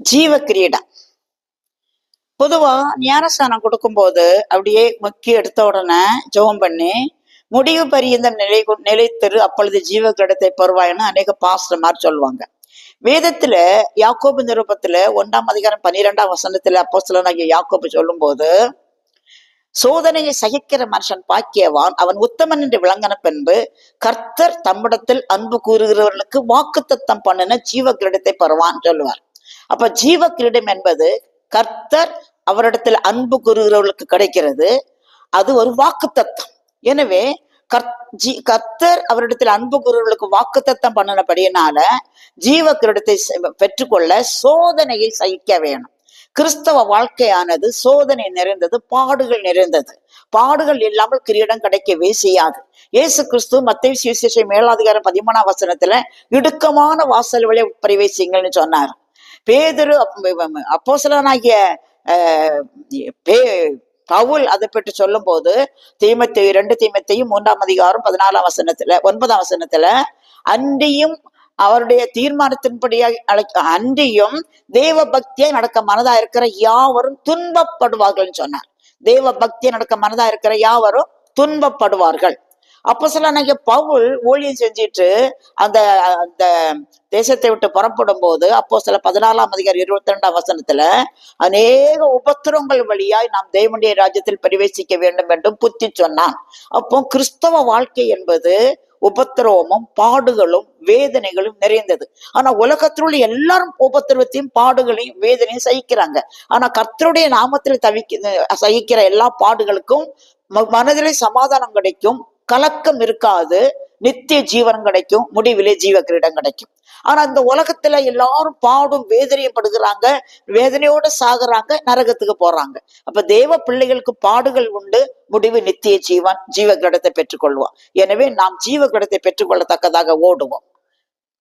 ஜீவ கிரீடா பொதுவா ஞானஸ்தானம் கொடுக்கும்போது அப்படியே முக்கிய எடுத்த உடனே ஜெபம் பண்ணி முடிவு பரியந்தம் நிலை நிலைத்தரு நிலைத்திரு அப்பொழுது ஜீவ கிரீடத்தை பெறுவாய்னு அநேக பாஸ்டர் மாதிரி சொல்லுவாங்க. வேதத்துல யாக்கோபு நிருபத்துல ஒன்றாம் அதிகாரம் பன்னிரெண்டாம் வசனத்துல அப்போஸ்தலனாகிய யாக்கோபு சொல்லும்போது சோதனையை சகிக்கிற மனுஷன் பாக்கியவான் அவன் உத்தமன் என்று விளங்கின பின்பு கர்த்தர் தம்மிடத்தில் அன்பு கூறுகிறவர்களுக்கு வாக்குத்தத்தம் பண்ணின ஜீவ கிரீடத்தை பெறுவான் சொல்லுவார். அப்ப ஜீவ கிரீடம் என்பது கர்த்தர் அவரிடத்தில் அன்பு கூறுகிறவர்களுக்கு கிடைக்கிறது. அது ஒரு வாக்குத்தத்தம். எனவே கர் ஜீ கர்த்தர் அவரிடத்தில் அன்பு கூறுகிறவர்களுக்கு வாக்குத்தத்தம் பண்ணினபடியினால ஜீவ கிரீடத்தை செ- பெற்றுக்கொள்ள சோதனையை சகிக்க வேணும். கிறிஸ்தவ வாழ்க்கையானது சோதனை நிறைந்தது பாடுகள் நிறைந்தது. பாடுகள் இல்லாமல் கிரீடம் கிடைக்கவே செய்யாது. இயேசு கிறிஸ்து மத்திய சுவிசேஷம் மேலாதிகாரம் பதிமூணாம் வசனத்துல இடுக்கமான வாசல் வழியை பிரவேசிங்கள்னு சொன்னார். பேதரு அப்போசலனாகிய பே பவுல் அதை பற்றி சொல்லும் போது தீமத்தை ரெண்டு தீமத்தையும் மூன்றாம் அதிகாரம் பதினாலாம் வசனத்துல ஒன்பதாம் வசனத்துல அன்றியும் அவருடைய தீர்மானத்தின்படியாக அழைக்க அன்றியும் தேவ பக்தியை நடக்க மனதா இருக்கிற யாவரும் துன்பப்படுவார்கள்னு சொன்னார். தேவ பக்தியை நடக்க மனதா இருக்கிற யாவரும் துன்பப்படுவார்கள். அப்போ சில அன்னைக்கு பவுல் ஊழியம் செஞ்சிட்டு அந்த அந்த தேசத்தை விட்டு புறப்படும் போது அப்போ சில பதினாலாம் அதிகாரம் இருபத்தி ரெண்டாம் வசனத்துல அநேக உபத்திரங்கள் வழியாய் நாம் தேவனுடைய ராஜ்யத்தில் பிரவேசிக்க வேண்டும் என்றும் புத்தி சொன்னான். அப்போ கிறிஸ்தவ வாழ்க்கை என்பது உபத்திரவமும் பாடுகளும் வேதனைகளும் நிறைந்தது. ஆனா உலகத்தில் உள்ள எல்லாரும் உபத்திரவத்தையும் பாடுகளையும் வேதனையும் சகிக்கிறாங்க. ஆனா கர்த்தருடைய நாமத்தில் தவிக்க சகிக்கிற எல்லா பாடுகளுக்கும் ம- மனதிலே சமாதானம் கிடைக்கும் கலக்கம் இருக்காது. நித்திய ஜீவன் கிடைக்கும். முடிவிலே ஜீவ கிரீடம் கிடைக்கும். ஆனா இந்த உலகத்துல எல்லாரும் பாடும் வேதனையப்படுகிறாங்க வேதனையோட சாகுறாங்க. நரகத்துக்கு போறாங்க. அப்ப தேவ பிள்ளைகளுக்கு பாடுகள் உண்டு. முடிவு நித்திய ஜீவன் ஜீவ கிரீடத்தை பெற்றுக்கொள்வோம். எனவே நாம் ஜீவ கிரீடத்தை பெற்றுக்கொள்ளத்தக்கதாக ஓடுவோம்.